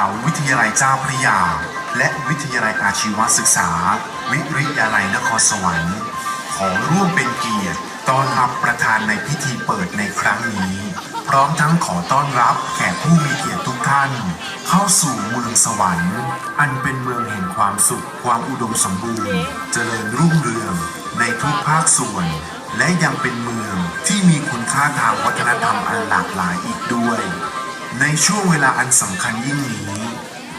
าวิทยาลัยเจ้าพระยา และวิทยาลัยอาชีวศึกษา วิริยาลัยนครสวรรค์ ขอร่วมเป็นเกียรติต้อนรับประธานในพิธีเปิดในครั้งนี้ พร้อมทั้งขอต้อนรับแขกผู้มีเกียรติทุกท่าน เข้าสู่เมืองสวรรค์ อันเป็นเมืองแห่งความสุข ความอุดมสมบูรณ์ เจริญรุ่งเรืองในทุกภาคส่วน และยังเป็นเมืองที่มีคุณค่าทางวัฒนธรรมอันหลากหลายอีกด้วย ในช่วงเวลาอันสำคัญยิ่งนี้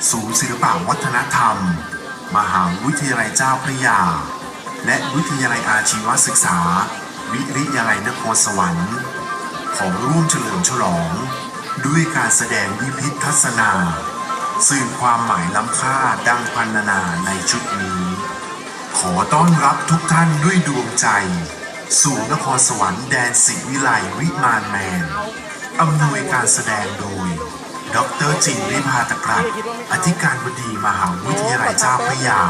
ศูนย์ศิลปวัฒนธรรม มหาวิทยาลัยเจ้าพระยา และวิทยาลัยอาชีวศึกษา วิริยาลัยนครสวรรค์ ของร่วมเฉลิมฉลอง ด้วยการแสดงวิพิทัศนา สื่อความหมายล้ำค่าดังพันนาในชุดนี้ ขอต้อนรับทุกท่านด้วยดวงใจ สู่นครสวรรค์แดนสิวิไลวิมานแมน อำนวยการแสดงโดย ดรจินวิพาตกรัตอธิการบดีมหาวิทยาลัยเจ้าพระยา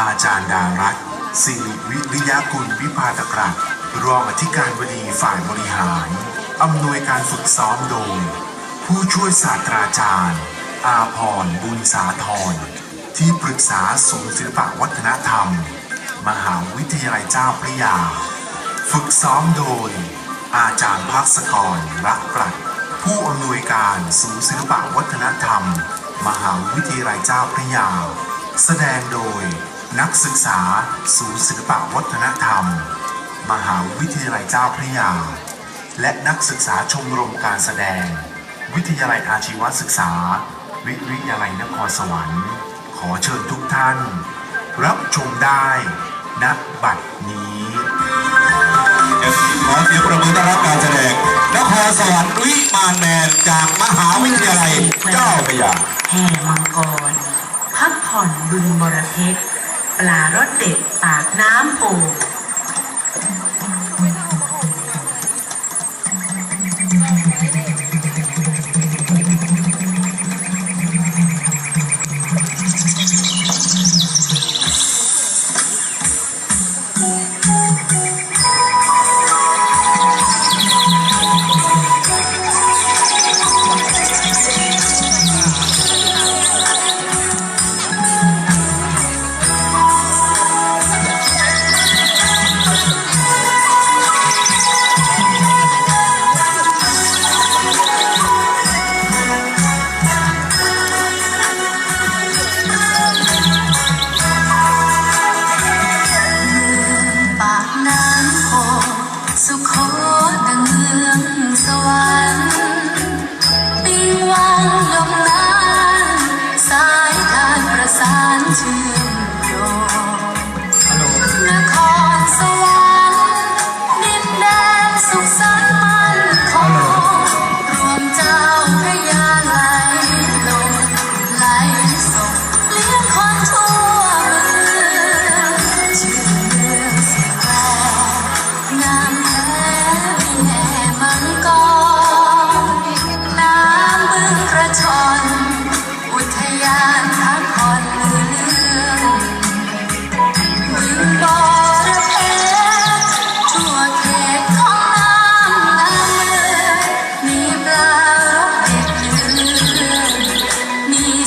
อาจารย์ดารัตสิริวิริยากุลวิพาตกรัตรองอธิการบดีฝ่ายบริหาร อำนวยการฝึกซ้อมโดย ผู้ช่วยศาสตราจารย์ อาพรบุญสาธรที่ปรึกษาศูนย์ศิลปวัฒนธรรม มหาวิทยาลัยเจ้าพระยา ฝึกซ้อมโดย อาจารย์พักษกรรักปรัชผู้อำนวยการศูนย์ศิลปวัฒนธรรม มหาวิทยาลัยเจ้าพระยา แสดงโดยนักศึกษาศูนย์ศิลปวัฒนธรรม มหาวิทยาลัยเจ้าพระยา และนักศึกษาชมรมการแสดง วิทยาลัยอาชีวศึกษา วิริยาลัยนครสวรรค์ ขอเชิญทุกท่าน รับชมได้ณบัดนี้ ขอเสียงประมือต้อนรับการแสดงนครสวรรค์วิมานแมนจากมหาวิทยาลัยเจ้าพระยาแห่มังกร พักผ่อนบึงบรเพชรปลารสเด็ดปากน้ำโป่ง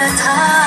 ถานค